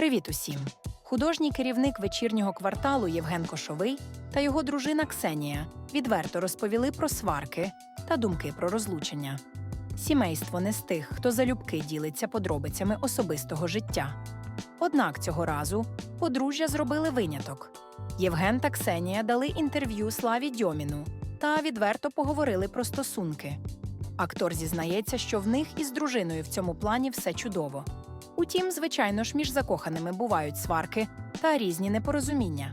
Привіт усім! Художній керівник вечірнього кварталу Євген Кошовий та його дружина Ксенія відверто розповіли про сварки та думки про розлучення. Сімейство не з тих, хто залюбки ділиться подробицями особистого життя. Однак цього разу подружжя зробили виняток. Євген та Ксенія дали інтерв'ю Славі Дьоміну та відверто поговорили про стосунки. Актор зізнається, що в них із дружиною в цьому плані все чудово. Утім, звичайно ж, між закоханими бувають сварки та різні непорозуміння.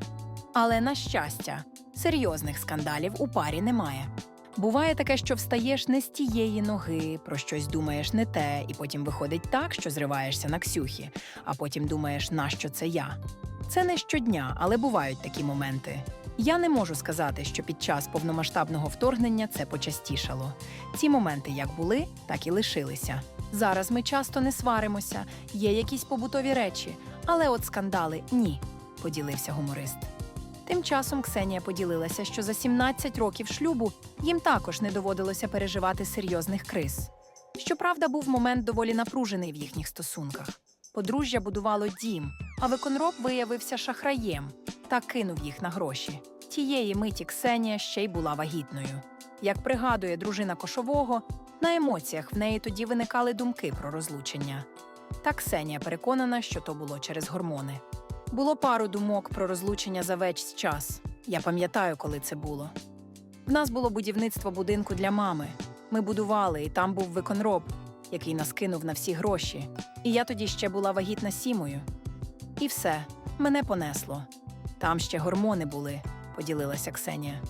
Але на щастя, серйозних скандалів у парі немає. Буває таке, що встаєш не з тієї ноги, про щось думаєш не те, і потім виходить так, що зриваєшся на Ксюхі, а потім думаєш, нащо це я. Це не щодня, але бувають такі моменти. Я не можу сказати, що під час повномасштабного вторгнення це почастішало. Ці моменти як були, так і лишилися. Зараз ми часто не сваримося, є якісь побутові речі, але от скандали ні, поділився гуморист. Тим часом Ксенія поділилася, що за 17 років шлюбу їм також не доводилося переживати серйозних криз. Щоправда, був момент доволі напружений в їхніх стосунках. Подружжя будувало дім, а виконроб виявився шахраєм та кинув їх на гроші. Тієї миті Ксенія ще й була вагітною. Як пригадує дружина кошового, на емоціях в неї тоді виникали думки про розлучення. Та Ксенія переконана, що то було через гормони. Було пару думок про розлучення за весь час. Я пам'ятаю, коли це було. В нас було будівництво будинку для мами. Ми будували, і там був виконроб, який нас кинув на всі гроші. І я тоді ще була вагітна сімою. І все, мене понесло. Там ще гормони були, поділилася Ксенія.